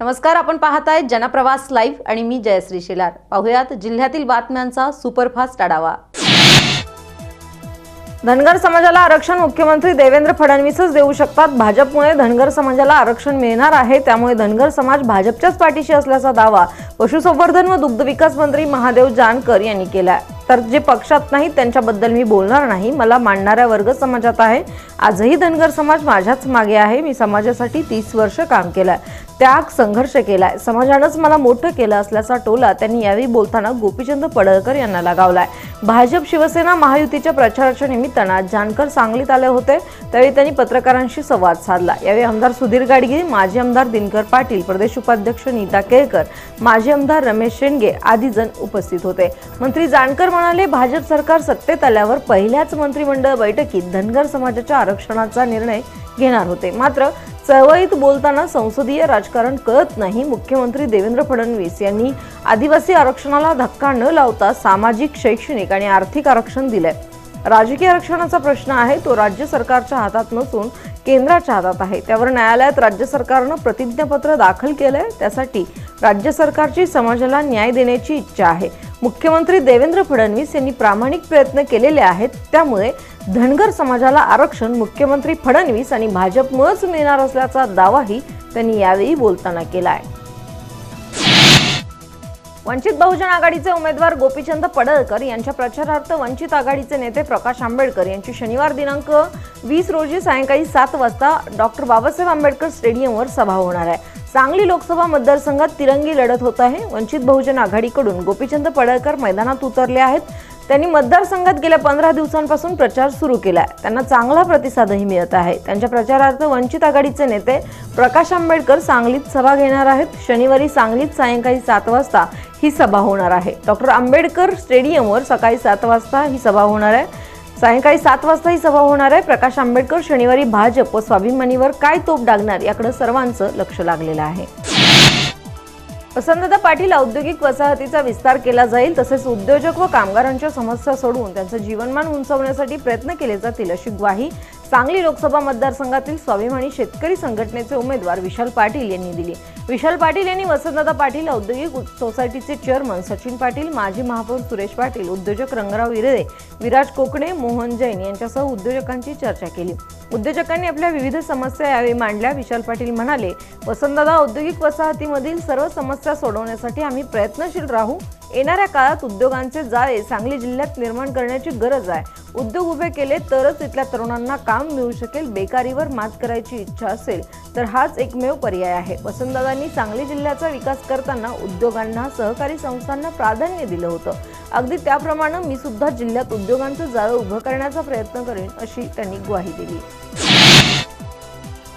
नमस्कार आपण पाहताय जनप्रवास लाईव्ह आणि मी जयश्री शेलार. पाहुयात जिल्ह्यातील बातम्यांचा सुपरफास्ट आढावा. धनगर समाजाला आरक्षण मुख्यमंत्री देवेंद्र फडणवीसच देऊ शकतात. भाजपमुळे धनगर समाजाला आरक्षण मिळणार आहे त्यामुळे धनगर समाज भाजपच्याच पाठीशी असल्याचा दावा पशुसंवर्धन व दुग्धविकास मंत्री महादेव जानकर यांनी केला आहे तर जे पक्षात नाही त्यांच्याबद्दल मी बोलणार नाही. मला मांडणाऱ्या वर्ग समाजात आहे. आजही धनगर समाज माझ्याच मागे आहे. मी समाजासाठी तीस वर्ष काम केलं आहे त्याग संघर्ष केला आहे समाजानंच मला मोठं केलं असल्याचा टोला त्यांनी यावेळी बोलताना गोपीचंद पडळकर यांना लगावलाय. भाजप शिवसेना महायुतीच्या प्रचाराच्या निमित्तानं आज जानकर सांगलीत आले होते. त्यावेळी त्यांनी पत्रकारांशी संवाद साधला. यावेळी आमदार सुधीर गाडगी माजी आमदार दिनकर पाटील प्रदेश उपाध्यक्ष नीता केळकर माजी आमदार रमेश शेंडगे आदी जण उपस्थित होते. मंत्री जानकर म्हणाले भाजप सरकार सत्तेत आल्यावर पहिल्याच मंत्रिमंडळ बैठकीत धनगर समाजाच्या आरक्षणाचा निर्णय घेणार होते. मात्र चळवळीत बोलताना संसदीय राजकारण कळत नाही. मुख्यमंत्री देवेंद्र फडणवीस यांनी आदिवासी आरक्षणाला धक्का न लावता सामाजिक शैक्षणिक आणि आर्थिक आरक्षण दिलंय. राजकीय आरक्षणाचा प्रश्न आहे तो राज्य सरकारच्या हातात नसून केंद्राच्या हातात आहे. त्यावर न्यायालयात राज्य सरकारनं प्रतिज्ञापत्र दाखल केलंय. त्यासाठी राज्य सरकारची समाजाला न्याय देण्याची इच्छा आहे. मुख्यमंत्री देवेंद्र फडणवीस यांनी प्रामाणिक प्रयत्न केलेले आहेत. त्यामुळे धनगर समाजाला आरक्षण मुख्यमंत्री फडणवीस आणि भाजपमुळेच मिळणार असल्याचा दावाही त्यांनी यावेळी बोलताना केलाय. वंचित बहुजन आघाडीचे उमेदवार गोपीचंद पडळकर यांच्या प्रचारार्थ वंचित आघाडीचे नेते प्रकाश आंबेडकर यांची शनिवार दिनांक वीस रोजी सायंकाळी सात वाजता डॉक्टर बाबासाहेब आंबेडकर स्टेडियमवर सभा होणार आहे. सांगली लोकसभा मतदारसंघात तिरंगी लढत होत आहे. वंचित बहुजन आघाडीकडून गोपीचंद पडळकर मैदानात उतरले आहेत. त्यांनी मतदारसंघात गेल्या पंधरा दिवसांपासून प्रचार सुरू केलाय. त्यांना चांगला प्रतिसादही मिळत आहे. त्यांच्या प्रचारार्थ वंचित आघाडीचे नेते प्रकाश आंबेडकर सांगलीत सभा घेणार आहेत. शनिवारी सांगलीत सायंकाळी सात वाजता ही सभा होणार आहे. डॉक्टर आंबेडकर स्टेडियमवर सकाळी सात वाजता ही सभा होणार आहे. सायंकाळी सात वाजता ही सभा होणार आहे. प्रकाश आंबेडकर शनिवारी भाजप व स्वाभिमानीवर काय तोप डागणार याकडे सर्वांचं लक्ष लागलेलं आहे. वसंतदा पाटील औद्योगिक वसाहतीचा विस्तार केला जाईल तसेच उद्योजक व कामगारांच्या समस्या सोडवून त्यांचं जीवनमान उंचावण्यासाठी प्रयत्न केले जातील अशी ग्वाही सांगली लोकसभा मतदारसंघातील स्वाभिमानी शेतकरी संघटनेचे उमेदवार विशाल पाटील यांनी दिली. विशाल पाटील यांनी वसंतदादा पाटील औद्योगिक सोसायटीचे चेअरमन सचिन पाटील माजी महापौर सुरेश पाटील उद्योजक रंगराव इरदे विराज कोकणे मोहन जैन यांच्यासह उद्योजकांची चर्चा केली. उद्योजकांनी आपल्या विविध समस्या यावेळी मांडल्या. विशाल पाटील म्हणाले वसंतदादा औद्योगिक वसाहतीमधील सर्व समस्या सोडवण्यासाठी आम्ही प्रयत्नशील राहू. येणाऱ्या काळात उद्योगांचे जाळे सांगली जिल्ह्यात निर्माण करण्याची गरज आहे. उद्योग उभे केले तरच इथल्या तरुणांना काम मिळू शकेल बेकारीवर मात करायची इच्छा असेल तर हाच एकमेव पर्याय आहे. वसंतदादांनी सांगली जिल्ह्याचा विकास करताना उद्योगांना सहकारी संस्थांना प्राधान्य दिलं होतं. अगदी त्याप्रमाणे मी सुद्धा जिल्ह्यात उद्योगांचं जाळं उभं करण्याचा प्रयत्न करेन अशी त्यांनी ग्वाही दिली.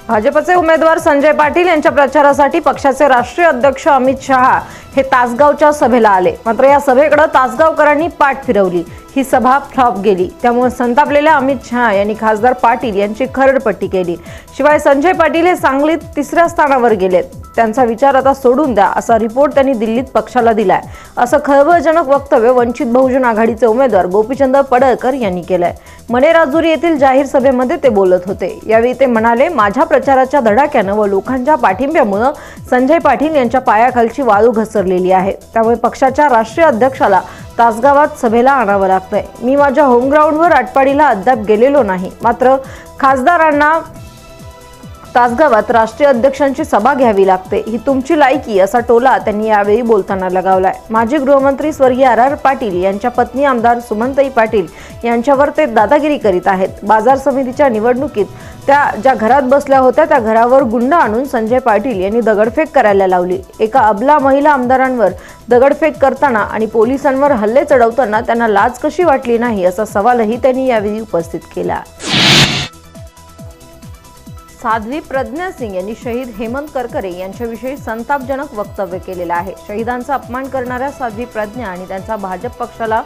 भाजपचे उमेदवार संजय पाटील यांच्या प्रचारासाठी पक्षाचे राष्ट्रीय अध्यक्ष अमित शहा हे तासगावच्या सभेला आले. मात्र या सभेकडे तासगावकरांनी पाठ फिरवली. ही सभा फ्लॉप गेली. त्यामुळे संतापलेल्या अमित शहा यांनी खासदार पाटील यांची खरडपट्टी केली. शिवाय संजय पाटील हे सांगलीत तिसऱ्या स्थानावर गेलेत. त्यांचा विचार आता सोडून द्या असा रिपोर्ट त्यांनी दिल्लीत पक्षाला दिलाय. असं खळबळजनक वक्तव्य वंचित बहुजन आघाडीचे उमेदवार गोपीचंद पडळकर यांनी केलंय. मनेराजुरी येथील जाहीर सभेमध्ये ते बोलत होते. यावेळी ते म्हणाले माझ्या प्रचाराच्या धडाक्यानं व लोकांच्या पाठिंब्यामुळं संजय पाटील यांच्या पायाखालची वाळू घसरलेली आहे. त्यामुळे पक्षाच्या राष्ट्रीय अध्यक्षाला तासगावात सभेला आणावं लागतंय. मी माझ्या होमग्राऊंडवर आटपाडीला अद्याप गेलेलो नाही. मात्र खासदारांना तासगावात राष्ट्रीय अध्यक्षांची सभा घ्यावी लागते. ही तुमची लायकी असा टोला त्यांनी यावेळी बोलताना लगावलाय. माजी गृहमंत्री स्वर्गीय आर आर पाटील यांच्या पत्नी आमदार सुमनताई पाटील यांच्यावर ते दादागिरी करीत आहेत. बाजार समितीच्या निवडणुकीत त्या ज्या घरात बसल्या होत्या त्या घरावर गुंड आणून संजय पाटील यांनी दगडफेक करायला लावली. एका अबला महिला आमदारांवर दगडफेक करताना आणि पोलिसांवर हल्ले चढवताना त्यांना लाज कशी वाटली नाही असा सवालही त्यांनी यावेळी उपस्थित केला. साध्वी प्रज्ञा सिंग यांनी शहीद हेमंत करकरे यांच्याविषयी संतापजनक वक्तव्य केलेलं आहे. शहीदांचा अपमान करणाऱ्या साध्वी प्रज्ञा आणि त्यांचा भाजप पक्षाला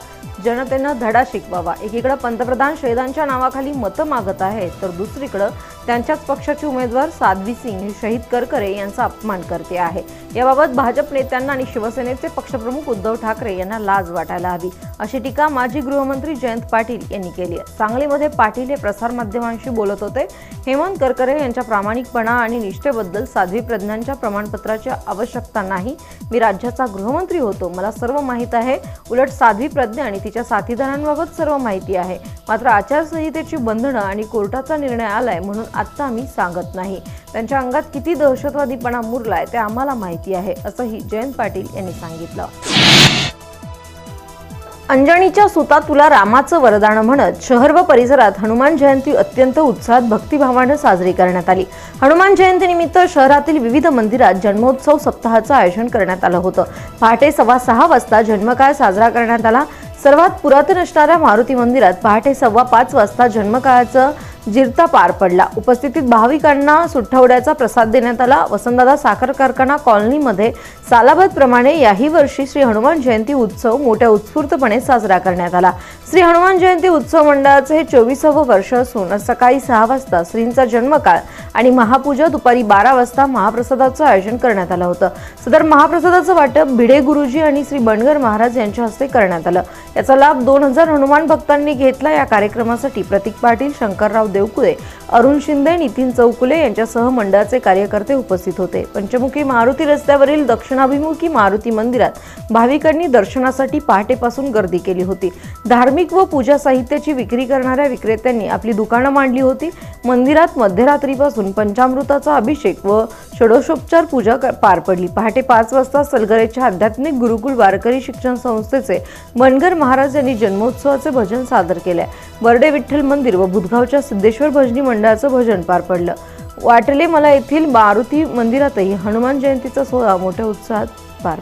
जनतेनं धडा शिकवावा. एकीकडे पंतप्रधान शहीदांच्या नावाखाली मतं मागत आहेत तर दुसरीकडं त्यांच्याच पक्षाचे उमेदवार साध्वी सिंग हे शहीद करकरे यांचा अपमान करते आहे. याबाबत भाजप नेत्यांना आणि शिवसेनेचे पक्षप्रमुख उद्धव ठाकरे यांना लाज वाटायला हवी. अशी टीका माजी गृहमंत्री जयंत पाटील यांनी केली आहे. सांगलीमध्ये पाटील हे प्रसारमाध्यमांशी बोलत होते. हेमंत करकरे यांच्या प्रामाणिकपणा आणि निष्ठेबद्दल साध्वी प्रज्ञांच्या प्रमाणपत्राची आवश्यकता नाही. मी राज्याचा गृहमंत्री होतो. मला सर्व माहीत आहे. उलट साध्वी प्रज्ञा आणि तिच्या साथीदारांबाबत सर्व माहिती आहे. मात्र आचारसंहितेची बंधनं आणि कोर्टाचा निर्णय आलाय म्हणून आत्ता आम्ही सांगत नाही. त्यांच्या अंगात किती दहशतवादीपणा मुरलाय ते आम्हाला माहिती आहे असंही जयंत पाटील यांनी सांगितलं. अंजणीच्या सुता तुला रामाचं वरदान म्हणत शहर व परिसरात हनुमान जयंती अत्यंत उत्साहात भक्तिभावानं साजरी करण्यात आली. हनुमान जयंतीनिमित्त शहरातील विविध मंदिरात जन्मोत्सव सप्ताहाचं आयोजन करण्यात आलं होतं. पहाटे सव्वा सहा वाजता जन्मकाळ साजरा करण्यात आला. सर्वात पुरातन असणाऱ्या मारुती मंदिरात पहाटे सव्वा पाच वाजता जन्मकाळाचं जिरता पार पडला. उपस्थितीत भाविकांना सुठवड्याचा प्रसाद देण्यात आला. वसंतदादा साखर कारखाना कॉलनीमध्ये सालाबादप्रमाणे याही वर्षी श्री हनुमान जयंती उत्सव मोठ्या उत्स्फूर्तपणे साजरा करण्यात आला. श्री हनुमान जयंती उत्सव मंडळाचे हे चोवीसावं वर्ष असून सकाळी सहा वाजता श्रींचा जन्मकाळ आणि महापूजा दुपारी बारा वाजता महाप्रसादाचं आयोजन करण्यात आलं होतं. सदर महाप्रसादाचं वाटप भिडे गुरुजी आणि श्री बनगर महाराज यांच्या हस्ते करण्यात आलं. याचा लाभ दोन हजार हनुमान भक्तांनी घेतला. या कार्यक्रमासाठी प्रतीक पाटील शंकरराव देवकुळे अरुण शिंदे नितीन चौकुले यांच्यासह मंडळाचे कार्यकर्ते उपस्थित होते. पंचमुखी मारुती रस्त्यावरील दक्षिणाभिमुखी मारुती मंदिरात भाविकांनी दर्शनासाठी पहाटेपासून गर्दी केली होती. धार्मिक व पूजा साहित्याची विक्री करणाऱ्या विक्रेत्यांनी आपली दुकानं मांडली होती. मंदिरात मध्यरात्रीपासून पंचामृताचा अभिषेक व षोडशोपचार पूजा पार पडली. पहाटे पाच वाजता सलगरेच्या आध्यात्मिक गुरुकुल वारकरी शिक्षण संस्थेचे मनगर महाराज यांनी जन्मोत्सवाचे भजन सादर केले. बर्डे विठ्ठल मंदिर व बुधगावच्या सिद्धेश्वर भजनी मंडळाचं भजन पार पडलं. वाटले मला येथील मारुती मंदिरातही हनुमान जयंतीचा सोहळा मोठ्या उत्साहात पार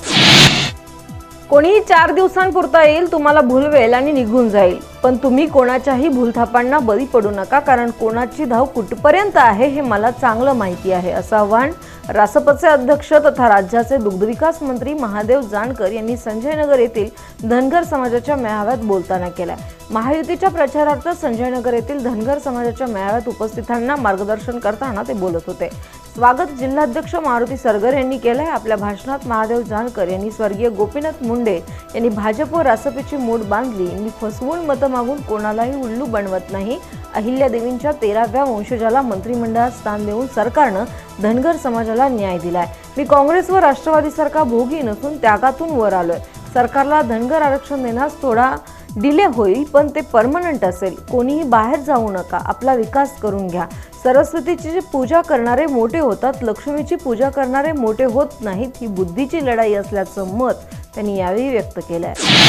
कोणीही चार दिवसांपुरता येईल तुम्हाला भुलवेल आणि निघून जाईल. पण तुम्ही कोणाच्याही भूलथापांना बळी पडू नका कारण कोणाची धाव कुठपर्यंत आहे हे मला चांगलं माहिती आहे असं आव्हान रासपचे अध्यक्ष तथा राज्याचे दुग्धविकास मंत्री महादेव जानकर यांनी संजयनगर येथील धनगर समाजाच्या मेळाव्यात बोलताना केलाय. महायुतीच्या प्रचारार्थ संजयनगर येथील धनगर समाजाच्या मेळाव्यात उपस्थितांना मार्गदर्शन करताना ते बोलत होते. स्वागत जिल्हाध्यक्ष मारुती सरगर यांनी केलं आहे आपल्या भाषणात महादेव जानकर यांनी स्वर्गीय गोपीनाथ मुंडे यांनी भाजप व रासपीची मूठ बांधली. मी फसवून मतं मागून कोणालाही उल्लू बनवत नाही. अहिल्यादेवींच्या तेराव्या वंशजाला मंत्रिमंडळात स्थान देऊन सरकारनं धनगर समाजाला न्याय दिलाय. मी काँग्रेस व राष्ट्रवादीसारखा भोगी नसून त्यागातून वर आलोय. सरकारला धनगर आरक्षण देण्यास थोडा डिले होईल पण ते परमनंट असेल. कोणीही बाहेर जाऊ नका. आपला विकास करून घ्या. सरस्वतीची जी पूजा करणारे मोठे होतात लक्ष्मीची पूजा करणारे मोठे होत नाहीत ही बुद्धीची लढाई असल्याचं मत त्यांनी यावेळी व्यक्त केलं आहे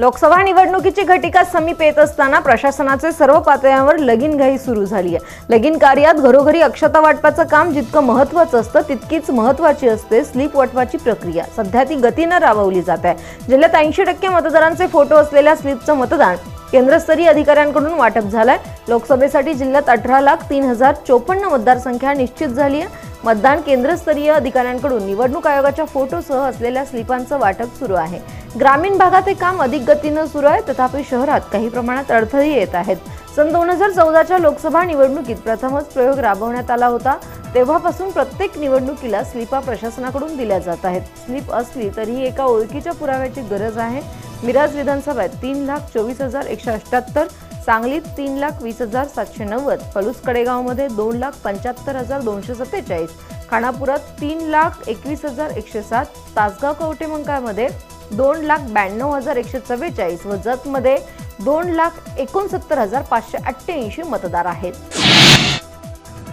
लोकसभा निवडणुकीची घटिका समीप येत असताना प्रशासनाचे सर्व पातळ्यांवर लगीन घाई सुरू झाली आहे. लगीन कार्यात घरोघरी अक्षता वाटपाचं काम जितकं महत्वाचं असतं तितकीच महत्वाची असते स्लीप वाटपाची प्रक्रिया. सध्या ती गतीनं राबवली जात आहे. जिल्ह्यात ऐंशी टक्के मतदारांचे फोटो असलेल्या स्लीपचं मतदान केंद्रस्तरीय अधिकाऱ्यांकडून वाटप झालंय. लोकसभेसाठी जिल्ह्यात अठरा लाख तीन हजार चोपन्न मतदारसंख्या निश्चित झाली आहे. मतदान केंद्रस्तरीय अधिकाऱ्यांकडून निवडणूक आयोगाच्या फोटोसह असलेल्या स्लिपांचं वाटप सुरू आहे. ग्रामीण भागात हे काम अधिक गतीनं सुरू आहे तथापि शहरात काही प्रमाणात अडथळे येत आहेत. सन दोन हजार चौदाच्या लोकसभा निवडणुकीत प्रथमच प्रयोग राबवण्यात आला होता. तेव्हापासून प्रत्येक निवडणुकीला स्लिपा प्रशासनाकडून दिल्या जात आहेत. स्लिप असली तरीही एका ओळखीच्या पुराव्याची गरज आहे. मिराज विधानसभेत तीन लाख चोवीस हजार एकशे अठ्याहत्तर सांगलीत तीन लाख वीस हजार सातशे नव्वद पलूस कडेगावमध्ये दोन लाख पंच्याहत्तर हजार दोनशे सत्तेचाळीस खानापुरात तीन लाख एकवीस हजार एकशे सात तासगाव कवटेमंकामध्ये दोन लाख ब्याण्णव हजार एकशे चव्वेचाळीस व जतमध्ये दोन लाख एकोणसत्तर हजार पाचशे अठ्ठ्याऐंशी मतदार आहेत.